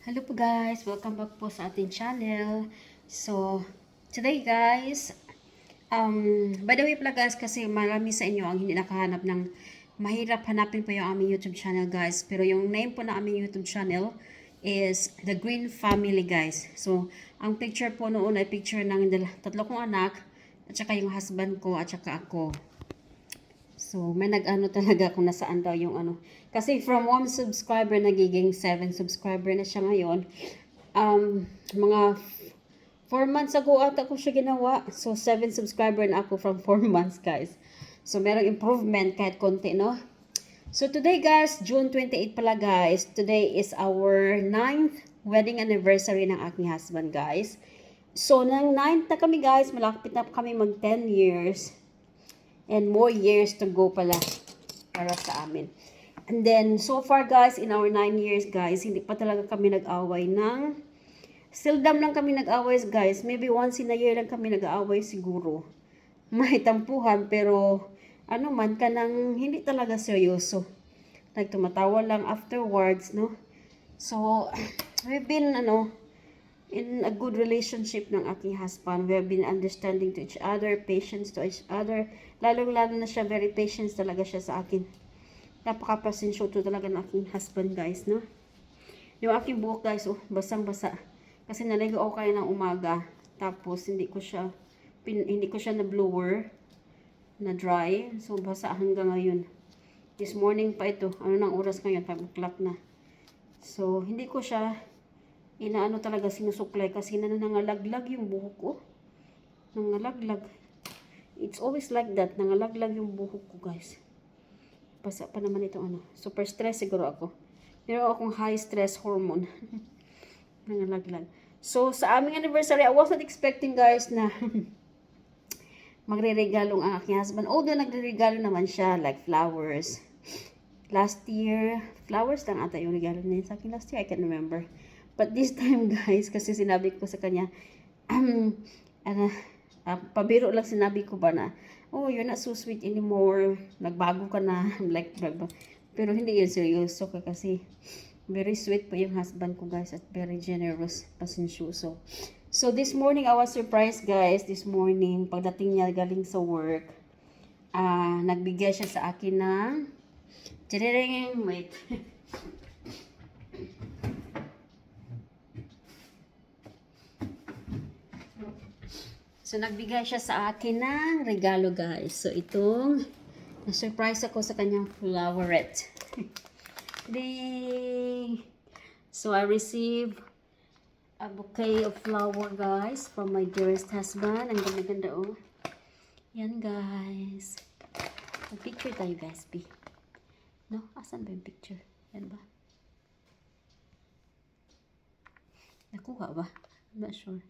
Hello po guys, welcome back po sa ating channel. So, today guys, um, by the way pala guys, kasi marami sa inyo ang hindi nakahanap ng mahirap hanapin po yung aming YouTube channel guys. Pero yung name po na aming YouTube channel is The Green Family guys. So, ang picture po noon ay picture ng tatlo kong anak, at saka yung husband ko, at saka ako. So, may nag-ano talaga kung nasaan daw yung ano. Kasi from 1 subscriber, nagiging 7 subscriber na siya ngayon. Um, mga 4 months ago ata ko siya ginawa. So, 7 subscriber na ako from 4 months, guys. So, merong improvement kahit konti, no? So, today, guys, June 28 pala, guys. Today is our 9th wedding anniversary ng aking husband, guys. So, nang 9th na kami, guys. Malapit na kami mag 10 years and more years to go pala para sa amin. And then, so far guys, in our 9 years guys, hindi pa talaga kami nag-away ng, seldom lang kami nag-away guys, maybe once in a year lang kami nag-away siguro. May tampuhan, pero ano man ka nang hindi talaga seryoso. Like tumatawa lang afterwards, no? So, we've been, ano, in a good relationship ng aking husband. We have been understanding to each other, patience to each other. Lalong-lalo na siya, very patient talaga siya sa akin. Napaka-pasensyo to talaga ng aking husband, guys, no? Yung aking buhok, guys, oh, basang-basa. Kasi naligo ako kayo ng umaga. Tapos, hindi ko siya, pin, hindi ko siya na blower, na dry. So, basa hanggang ngayon. This morning pa ito. Ano nang oras ngayon? 5 o'clock na. So, hindi ko siya inaano talaga sinusuklay kasi nanangalaglag yung buhok ko. Nangalaglag. It's always like that. Nangalaglag yung buhok ko, guys. Basa pa naman ito ano. Super stress siguro ako. Pero akong high stress hormone. Nangalaglag. So, sa aming anniversary, I wasn't expecting, guys, na magre-regalong ang aking husband. Although, nagre-regalo naman siya, like flowers. Last year, flowers lang ata yung regalo niya sa akin last year. I can't remember. But this time, guys, kasi sinabi ko sa kanya, um, ano, uh, pabiro lang sinabi ko ba na, oh, you're not so sweet anymore. Nagbago ka na. like, pero hindi yun seryoso ka kasi very sweet po yung husband ko, guys, at very generous, pasensyoso. So, this morning, I was surprised, guys. This morning, pagdating niya galing sa work, ah nagbigay siya sa akin ng, wait. So, nagbigay siya sa akin ng regalo, guys. So, itong, na-surprise ako sa kanyang floweret. Ding! So, I received a bouquet of flower, guys, from my dearest husband. Ang ganda-ganda, oh. Yan, guys. Mag-picture tayo, guys, B. No? Asan ba yung picture? Yan ba? Nakuha ba? I'm not sure.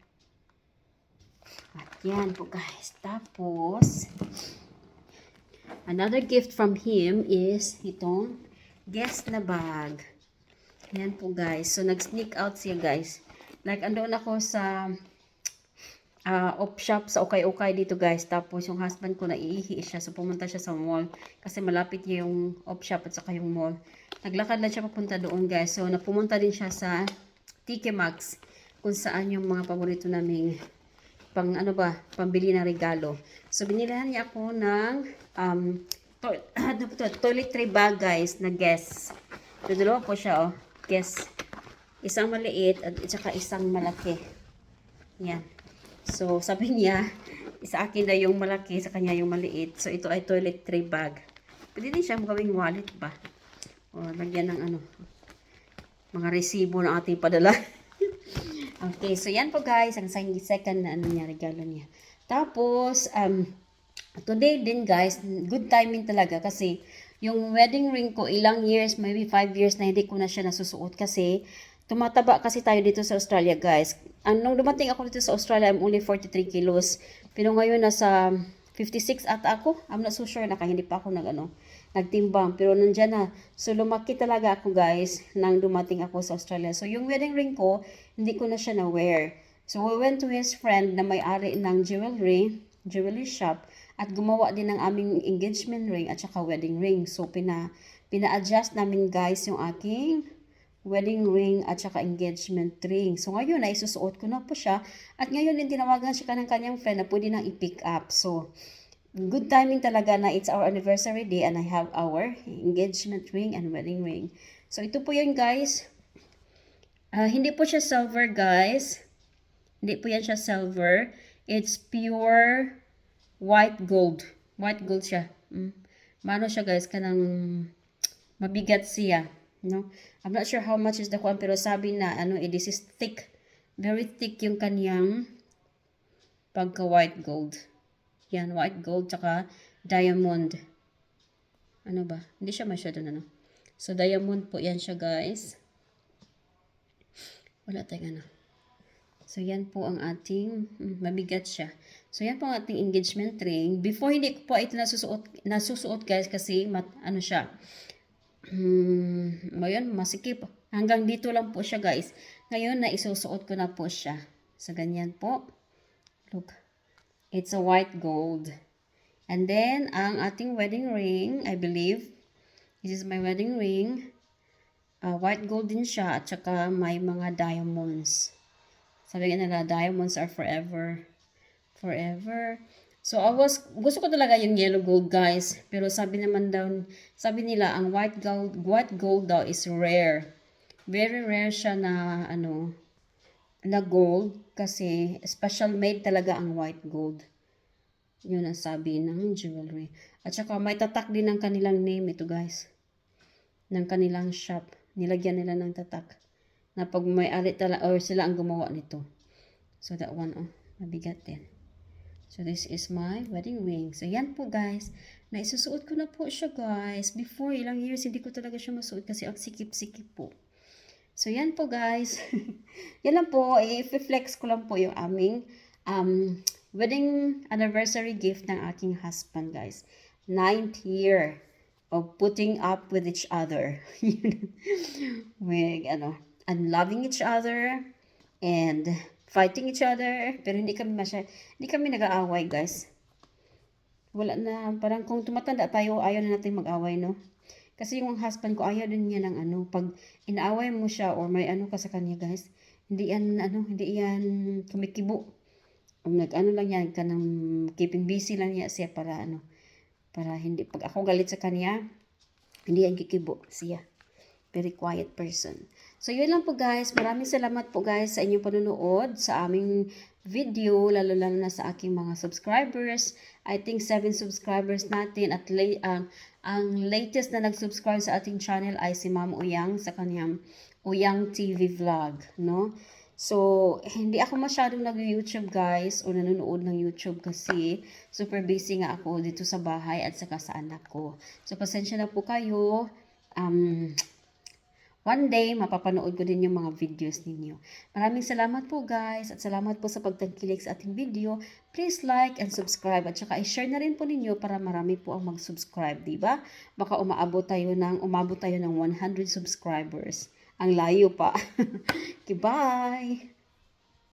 At yan po guys. Tapos, another gift from him is itong guest na bag. Yan po guys. So, nag-sneak out siya guys. Like, andoon ako sa uh, op shop sa Okay-Okay dito guys. Tapos, yung husband ko naiihi siya. So, pumunta siya sa mall. Kasi malapit yung op shop at saka yung mall. Naglakad lang siya papunta doon guys. So, napumunta din siya sa TK Maxx kung saan yung mga paborito naming pang ano ba, pambili ng regalo. So, binilihan niya ako ng um, to, ano to, toiletry bag guys na guess. So, dalawa po siya oh. Guess. Isang maliit at saka isang malaki. Yan. So, sabi niya, sa akin na yung malaki, sa kanya yung maliit. So, ito ay toiletry bag. Pwede din siya gawing wallet ba? O, lagyan ng ano, mga resibo ng ating padala. Okay, so yan po guys, ang second na ano niya, regalo niya. Tapos, um, today din guys, good timing talaga kasi yung wedding ring ko, ilang years, maybe 5 years na hindi ko na siya nasusuot kasi tumataba kasi tayo dito sa Australia guys. Anong dumating ako dito sa Australia, I'm only 43 kilos. Pero ngayon nasa 56 ata ako. I'm not so sure, naka hindi pa ako nag ano, nagtimbang. Pero nandyan na. So, lumaki talaga ako, guys, nang dumating ako sa Australia. So, yung wedding ring ko, hindi ko na siya na-wear. So, we went to his friend na may-ari ng jewelry, jewelry shop, at gumawa din ng aming engagement ring at saka wedding ring. So, pina, pina-adjust namin, guys, yung aking wedding ring at saka engagement ring. So ngayon ay susuot ko na po siya at ngayon din tinawagan siya ng kanyang friend na pwede nang i-pick up. So good timing talaga na it's our anniversary day and I have our engagement ring and wedding ring. So ito po yun guys. Ah, hindi po siya silver guys. Hindi po yan siya silver. It's pure white gold. White gold siya. Mm. Mano siya guys, kanang mabigat siya. No? I'm not sure how much is the kwan, pero sabi na, ano, eh, this is thick. Very thick yung kanyang pagka white gold. Yan, white gold, tsaka diamond. Ano ba? Hindi siya masyado na, no? So, diamond po yan siya, guys. Wala tayong ano. So, yan po ang ating, mm, mabigat siya. So, yan po ang ating engagement ring. Before, hindi ko po ito nasusuot, nasusuot guys, kasi, mat, ano siya, hmm, ngayon, masikip. Hanggang dito lang po siya, guys. Ngayon, na isusuot ko na po siya. So, ganyan po. Look. It's a white gold. And then, ang ating wedding ring, I believe, this is my wedding ring. Uh, white gold din siya at saka may mga diamonds. Sabi nga nila, diamonds are forever. Forever. So, I was, gusto ko talaga yung yellow gold, guys. Pero sabi naman daw, sabi nila, ang white gold, white gold daw is rare. Very rare siya na, ano, na gold. Kasi, special made talaga ang white gold. Yun ang sabi ng jewelry. At saka, may tatak din ng kanilang name ito, guys. Ng kanilang shop. Nilagyan nila ng tatak. Na pag may ari talaga, or sila ang gumawa nito. So, that one, oh, mabigat din. So, this is my wedding ring. So, yan po guys. Naisusuot ko na po siya guys. Before, ilang years, hindi ko talaga siya masuot kasi ang sikip-sikip po. So, yan po guys. yan lang po. I-flex ko lang po yung aming um, wedding anniversary gift ng aking husband guys. Ninth year of putting up with each other. with, ano, and loving each other and fighting each other. Pero hindi kami masya, hindi kami nag-aaway, guys. Wala na, parang kung tumatanda tayo, ayaw na natin mag-away, no? Kasi yung husband ko, ayaw din niya ng ano, pag inaaway mo siya or may ano ka sa kanya, guys, hindi yan, ano, hindi yan kumikibo. Um, nag-ano lang yan, kanang keeping busy lang niya siya para ano, para hindi, pag ako galit sa kanya, hindi yan kikibo siya. Very quiet person. So, yun lang po guys. Maraming salamat po guys sa inyong panonood sa aming video, lalo-lalo na sa aking mga subscribers. I think 7 subscribers natin at la- ang, ang latest na nag-subscribe sa ating channel ay si Ma'am Uyang sa kanyang Uyang TV vlog, no? So, hindi ako masyadong nag-YouTube guys o nanonood ng YouTube kasi super busy nga ako dito sa bahay at saka sa anak ko. So, pasensya na po kayo. Um, One day, mapapanood ko din yung mga videos ninyo. Maraming salamat po guys at salamat po sa pagtangkilik sa ating video. Please like and subscribe at saka i-share na rin po ninyo para marami po ang mag-subscribe, di ba? Baka umaabot tayo ng umabot tayo ng 100 subscribers. Ang layo pa. okay, bye!